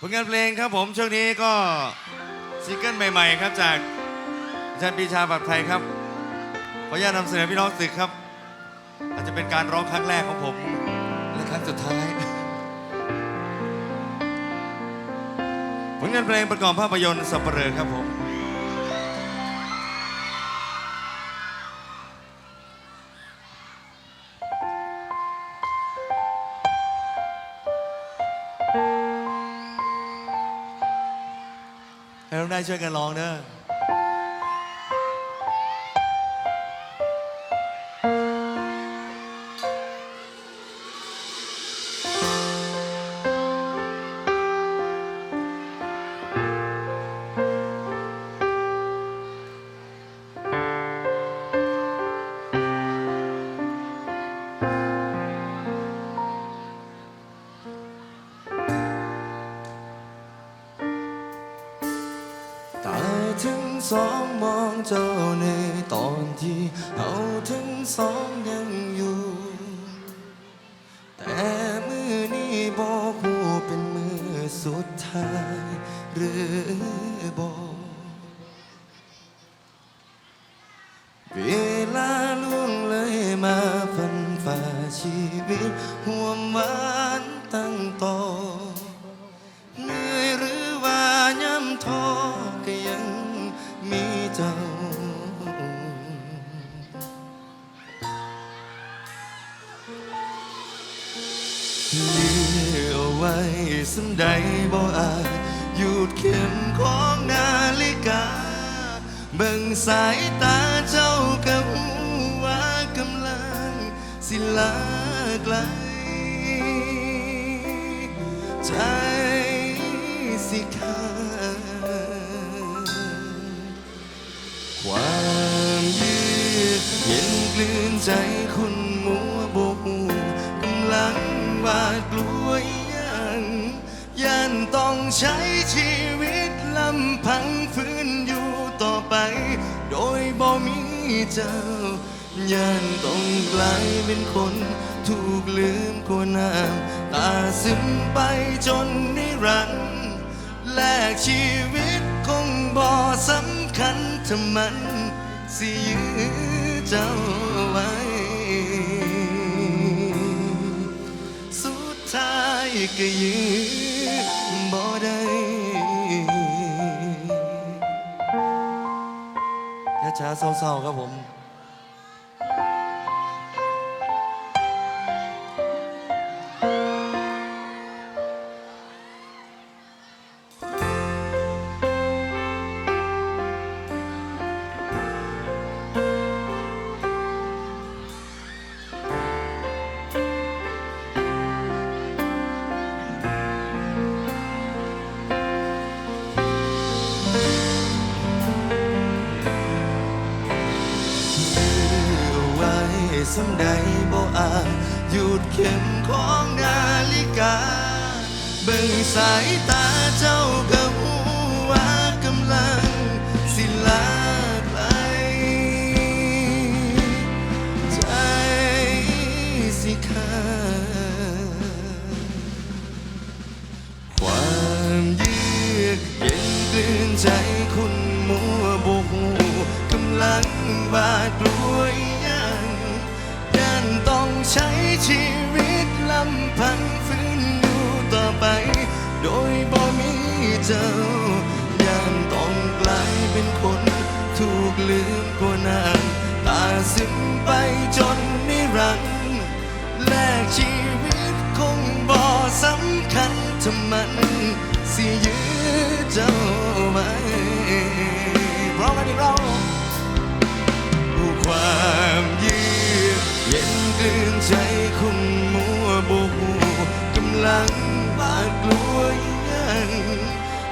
ผลงานเพลงครับผมช่วงนี้ก็ซิงเกิลใหม่ ๆ ครับจากอาจารย์ปีชาบัตรไทยครับขออนุญาตนำเสนอพี่น้องศึกครับ อาจจะเป็นการร้องครั้งแรกของผม และครั้งสุดท้าย ผลงานเพลงประกอบภาพยนตร์สัปเหร่อครับผม ช่วยกันร้องเด้อ สองมองเจ้าในตอนที่เอาถึงสองยังอยู่ แต่มือนี้บอกหูเป็นมือสุดท้ายหรือบอก กาเบิ่งสายตาเจ้ากับว่ากำลังสิลาไกล ใจสิขาดความยืดเย็นกลืนใจคนมัวโบกกำลังวาดกลัวยังยันต้องใช้ชีวิตลำพังฝืน ต่อไป โดยบ่มีเจ้ายันต้องกลายเป็นคน ถูกลืมกว่าน้ำตาซึมไปจนนิรันดร์แลกชีวิตคงบ่สำคัญถ้ามันสิยื้อเจ้าไว้ สุดท้ายก็ยื้อบ่ได้ ช้าๆเศร้าๆครับผม ข็มของนาฬิกา เบิ่งสายตาเจ้า สำคัญถ้ามันสิยื้อเจ้าไว้ร้องกันอีกรอบผู้ความยืดเย็นกลืนใจคงมัวบูกำลังบาดกลัวยัง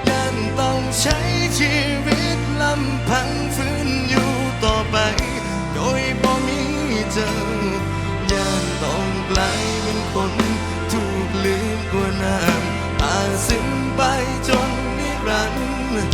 ยันต้องใช้ชีวิตลำพังฝืนอยู่ต่อไป โดยบ่มีเจ้ายันต้องกลายเป็นคน กว่าน้ำตาซึมไปจนนิรันดร์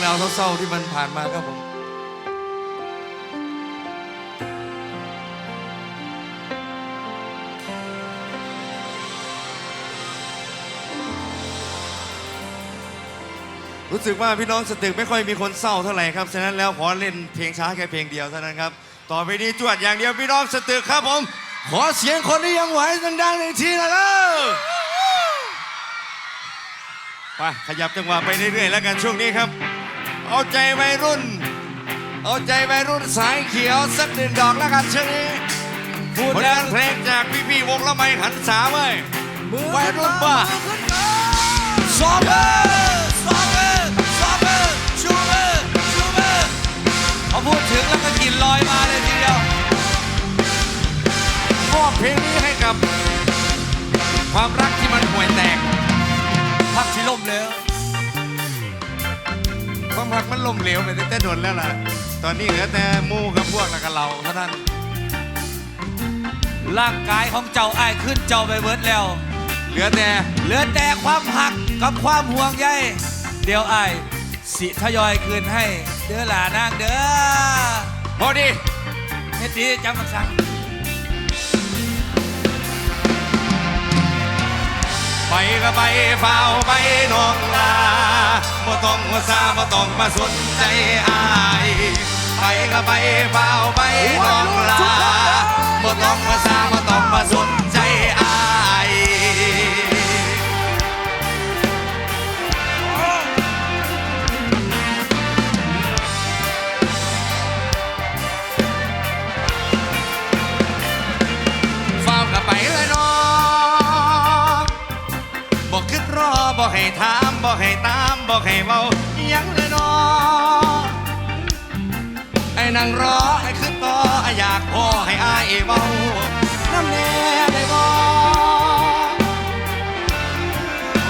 รื่องราวเศร้าๆที่มันผ่านมาครับผมรู้สึกว่าพี่น้องสตึกไม่ค่อยมีคนเศร้าเท่าไหร่ครับ ฉะนั้นแล้วขอเล่นเพลงช้าแค่เพลงเดียวเท่านั้นครับ ต่อไปนี้จวดอย่างเดียวพี่น้องสตึกครับผม ขอเสียงคนที่ยังไหวดังๆอีกทีนะครับไปขยับจังหวะไปเรื่อยๆแล้วกันช่วงนี้ครับ เอาใจวัยรุ่น เอาใจวัยรุ่นสายเขียวสักหนึ่งดอกแล้วกันเช่วงนี้ผลงานเพลงจากพี่ๆวงละไมหันสาเว้ยวัยรุ่นป่ะซอเบอร์ซอเบอร์ซอเบอร์ชูเบอร์ชูเบอร์พอพูดถึงแล้วก็กินลอยมาเลยทีเดียวมอบเพลงนี้ให้กับ ความรักที่มันห่วยแตกพักที่ล่มแล้ว ความรักมันล่มเหลวไปตั้งแต่โดนแล้วล่ะ ตอนนี้เหลือแต่หมู่กับพวกแล้วก็เราเท่านั้น ร่างกายของเจ้าอ้ายขึ้นเจ้าไปเบิดแล้ว เหลือแต่เหลือแต่ความหักกับความห่วงใยเดี๋ยวอ้ายสิทยอยคืนให้ เด้อหลานางเด้อพอดีเฮ็ดดีจำคำสั่งไปก็ไปเฝ้าไปน้องลา บ่ต้องหัวซาบ่ต้องมาสนใจอายไปก็ไปเฝ้าไปน้องลาบ่ต้องหัวซาบ่ต้องมาสน บอกให้ถามบอกให้ตามบอกให้เบาอิหยังเลยน้องไอ้นั่งรอไอ้ขึ้นต่อไอ้อยากพอให้อายเบาน้ำแน่ได้บ่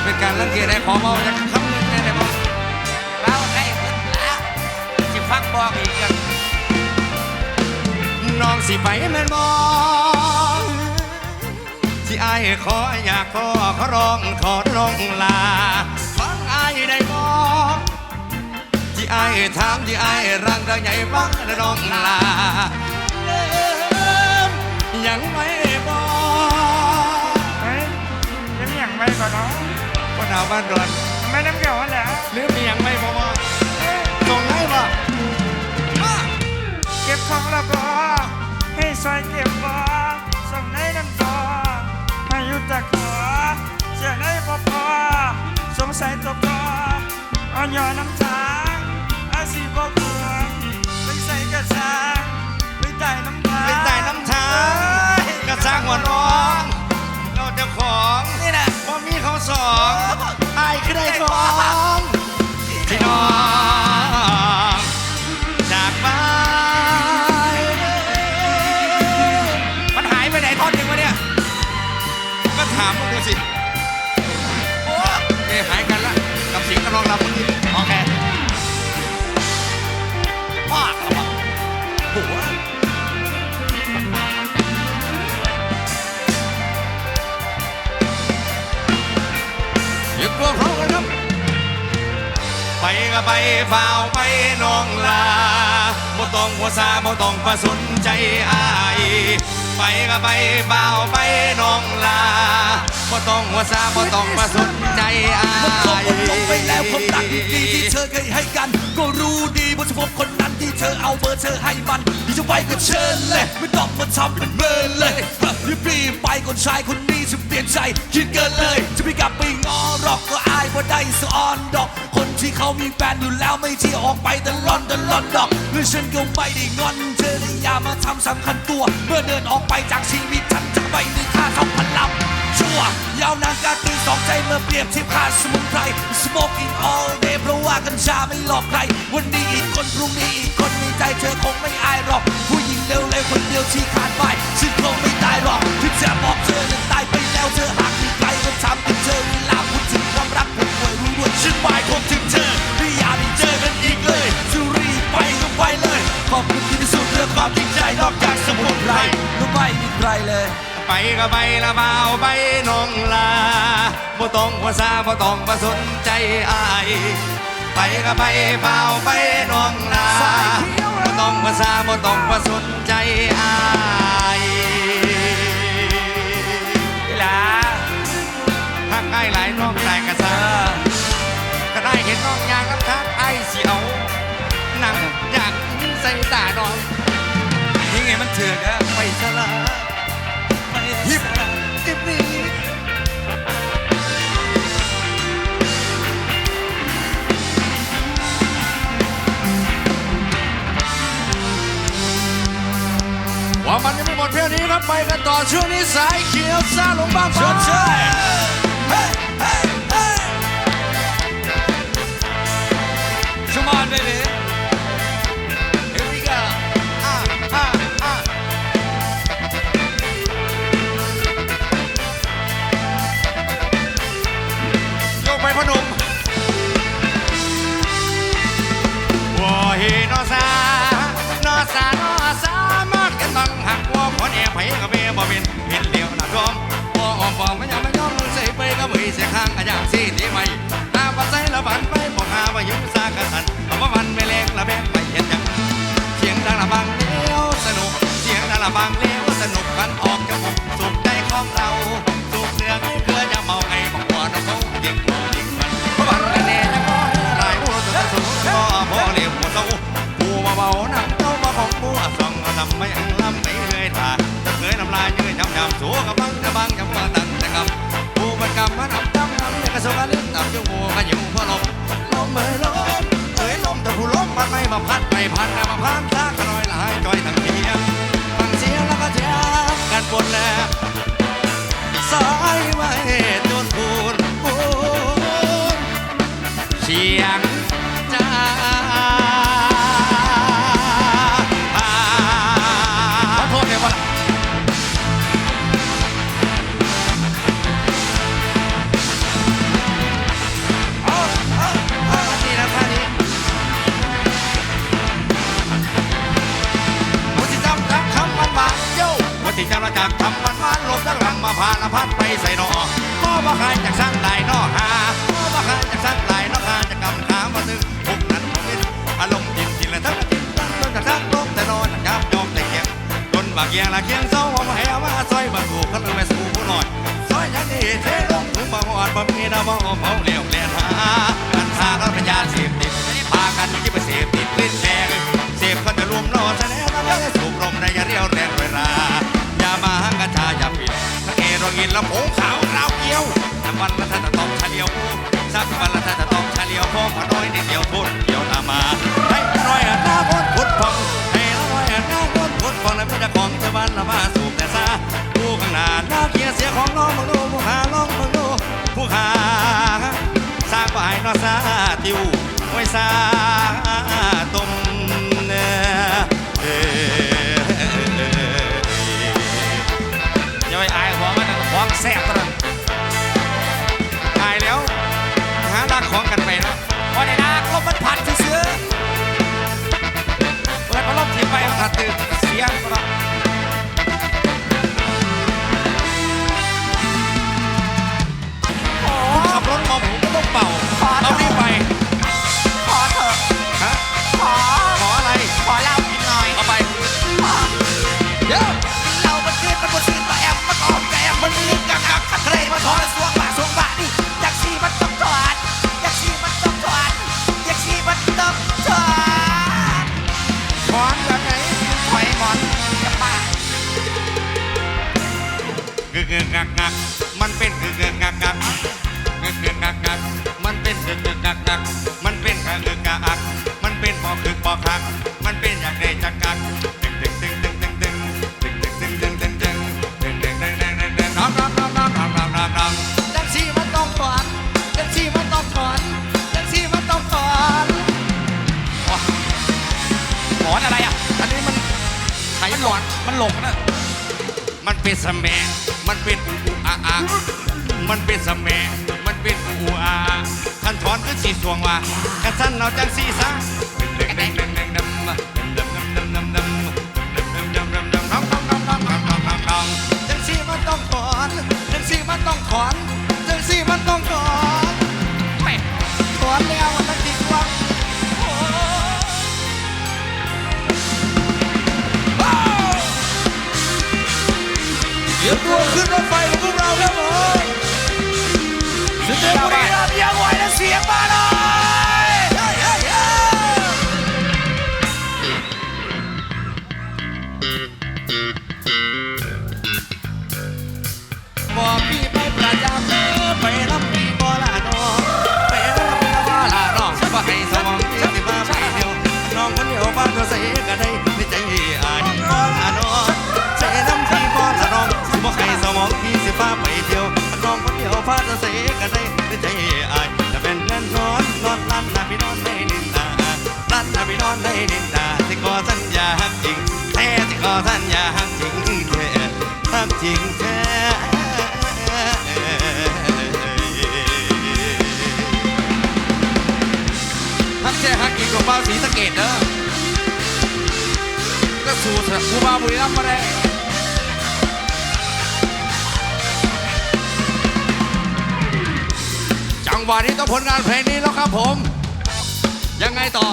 เป็นการรังเกียจไอ้ขอเบาจากคำหนึงแน่ได้บ่เราได้เบิดแล้วสิฟังบอกอีกกันน้องสิไปแม่นบ่ ที่อายขออยากขอขอร้องขอร้องลาฟังอายได้บ่ที่อายถามที่อายรังได้ใหญ่บ้างน้องลาเริ่มยังไม่บ่เฮ้ยยังอย่างไม่ก่อนเนาะคนหนาวบ้านดอนไม่น้ำเกี่ยวกันแล้วหรือมียังไม่บ่บ่ส่งให้บ่เก็บของและบอให้ซอยเก็บบอส่งในน้ำตอให้อยุตะขอ เสียในพอพอสงสัยตัวพออ่อนยอน้ำทางอาสีบอกกวงไม่ใส่กระชังไม่ได้น้ำทางเป็นใต้น้ำชากระสร้างหัวน้องเราเจ้าของนี่นะว่ามีเขาสองไอ้คือได้ของ ก็ไปเฝ้าไปน้องลาบ่ต้องหัวซาบ่ต้องประสนใจอาย ไปก็ไปเฝ้าไปน้องลา บ่ต้องหัวซาบ่ต้องประสนใจอายมันจบมันจบไปแล้วความรักดีที่เธอเคยให้กัน ก็รู้ดีว่าจะพบคนนั้นที่เธอเอาเบอร์เธอให้มันที่จะไปก็เชิญเลยไม่ต้องมาทำเป็นเมินเลยรีบรีบไปคนชายคนนี้จะเปลี่ยนใจคิดเกินเลย จะไม่กลับไปงอหรอกก็อายว่าได้สออนดอก คนที่เขามีแฟนอยู่แล้วไม่ที่ออกไปแต่ลอนแต่ลอนดอกหรือฉันก็ไม่ได้งอนเธอเลยอย่ามาทำสำคัญตัว เมื่อเดินออกไปจากชีวิตฉันจะไปมีค่าเท่า ยาวนานการตีสองใจเมื่อเปรียบเทียบขาดสมุนไพร smoking all day เพราะว่ากัญชาไม่หลอกใคร วันนี้อีกคนพรุ่งนี้อีกคนมีใจเธอคงไม่อายหรอก ผู้หญิงเร็วๆคนเดียวที่ขาดไปฉันคงไม่ตายหรอกที่จะบอกเธอนั้นตายไปแล้วเธอหากมีใครก็ทำกับเธอเวลาพูดถึงความรักผมป่วยรู้ด้วยฉันหมายคงถึงเธอ ไปก็ไปละบ่าไปน้องลาบ่ต้องภาษาบ่ต้องมาสนใจอาย ไปก็ไปเปล่าไปน้องลาบ่ต้องภาษาบ่ต้องมาสนใจอายนี่ล่ะหักไอ้หลายน้องได้กระซาก็ได้เห็นน้องยางน้ำค้างไอ้เสียวนังอยากใส่ตาน้องนี่ไงมันเถื่อนนะไปสละ ว่ามันยังไม่หมดเพียงนี้ครับไปกันต่อช่วงนี้สายเขียวซาลงบ้างชดเชย ว่าคนแอบไผกับเมียบ่เป็นเห็นเหลียวหน้าดอมบ่ออกบอกมันยังไม่ยอมใส่ไปก็มือเสียข้างก็อย่างสิที่ไม่ตาปัสใส่ละบันไปบอกหาว่ายุ่งซากระสันเอาว่ามันไม่แรงละแบงไปเห็นยังเสียงดังละบางเลี้ยวสนุกเสียงดังละบางเลี้ยว ย่วันที่จำจากคำมันบานลมดังหลังมาพาละพัดไปใส่นอพ่อมาขายจากสร้างได้นอหาพ่อมาขายจากสร้างได้นอหาจะกำขามาถึงพวกนั้นเป็นอารมณ์จินจินและทั้งจินตั้งต้นจากสร้งลมแต่นอนจับยอมแต่เกียงจนบากเกียงละเกียงเศร้าว่ามาให้มาซอยบางถูกกันเลยแม่สู้ผู้น้อยซอยยังดีเทลงถุงบางอ่อนบะมีนะบ่เมาเหลว ทั้งเอโรอินละผงขาวราวเกี้ยวน้ำวันละท่านจะต้องเฉลียวสักวันละท่านจะต้องเฉลียวพ่อมาน้อยนิดเดียวทุนเดียวตามมาให้น้อยหน้าพ้นพุดพองให้น้อยหน้าพ้นพุดพองและไม่ได้ของจ้าบ้านละมาสูบแต่ซาผู้ข้างหน้าหน้าเกียเสียของน้องมึงดูผู้ขาลองมึงดูผู้ขาสร้างฝ่ายนอซาติวไว้ซา งักงักมันเป็นกึกกึกงักงักกึกกึกงักงักมันเป็นกึกกึกงักงักมันเป็นกะกึกกักมันเป็นพอคึกพอคักมันเป็นอยากได้จักกักตึงตึงตึงตึงตึงตึงตึงตึงตึงตึงตึงตึงตึงตึงตึงตึงตึงน้องน้องน้องน้องน้องน้องน้องน้องจังสีมันต้องถอนจังสีมันต้องถอนจังสีมันต้องถอนหมอนอะไรอะอันนี้มันไขหลอดมันหลงนะมันเป็นสแมมันเป็น อามันเป็นสแมมันเป็นอูอาท่านถอนคือสีสวงว่าขันสั้นเอาจังสีซะจังสีมันต้องถอนจังสีมันต้องถอนจังสีมันต้องถอนถอนแล้วมันติดวงเดี๋ยวตัวขึ้นรถไฟ Desde Moreira, Via Guaira, Sierra Pará. จริงแท้ฮักแจ้ฮักอีกของบ้าสีสะเกดเนอะก็สู่สระผู้บ้าบุรีรัมย์มาได้จังหวะนี้ต้องผลงานเพลงนี้แล้วครับผม ยังไงต่อ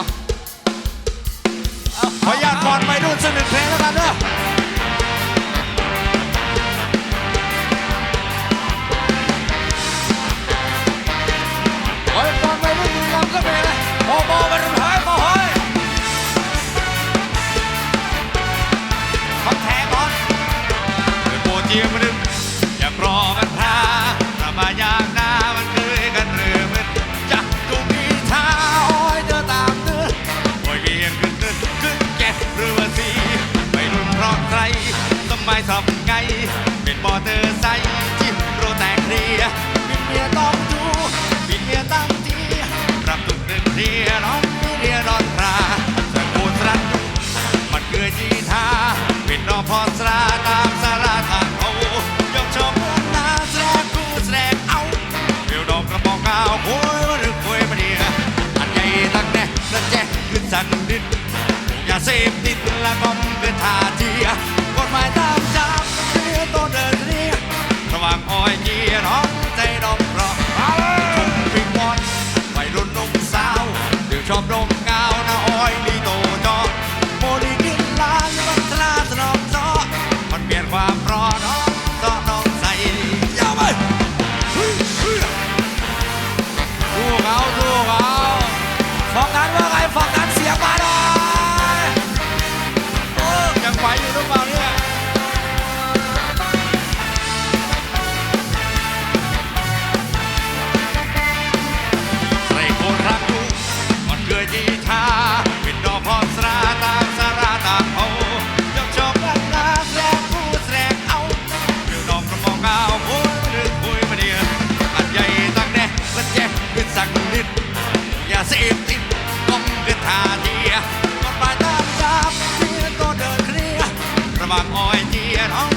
ขออนุญาตก่อนไปดูสนิทเพลงแล้วกันเนอะ มอเตอร์ไซค์ที่โรแตกเรียบินเมียต้องดูบินเมียตั้งดีปรับตุกหนึ่งเรียร้องมีเรียร้อนราสะโกนรันมันเกือยีทาเป็นนอพอสราตามสาราทางเขายกชมนาแสดงกูแสดงเอาเบลดอกกระบอกกาวโอ้ยหรือโอยมาเดียอันใหญ่ตั้งแน่และแจ้ขึ้นสันดินอย่าเสพติดละกอมเกินทาเจีย I need all. my idea. Oh.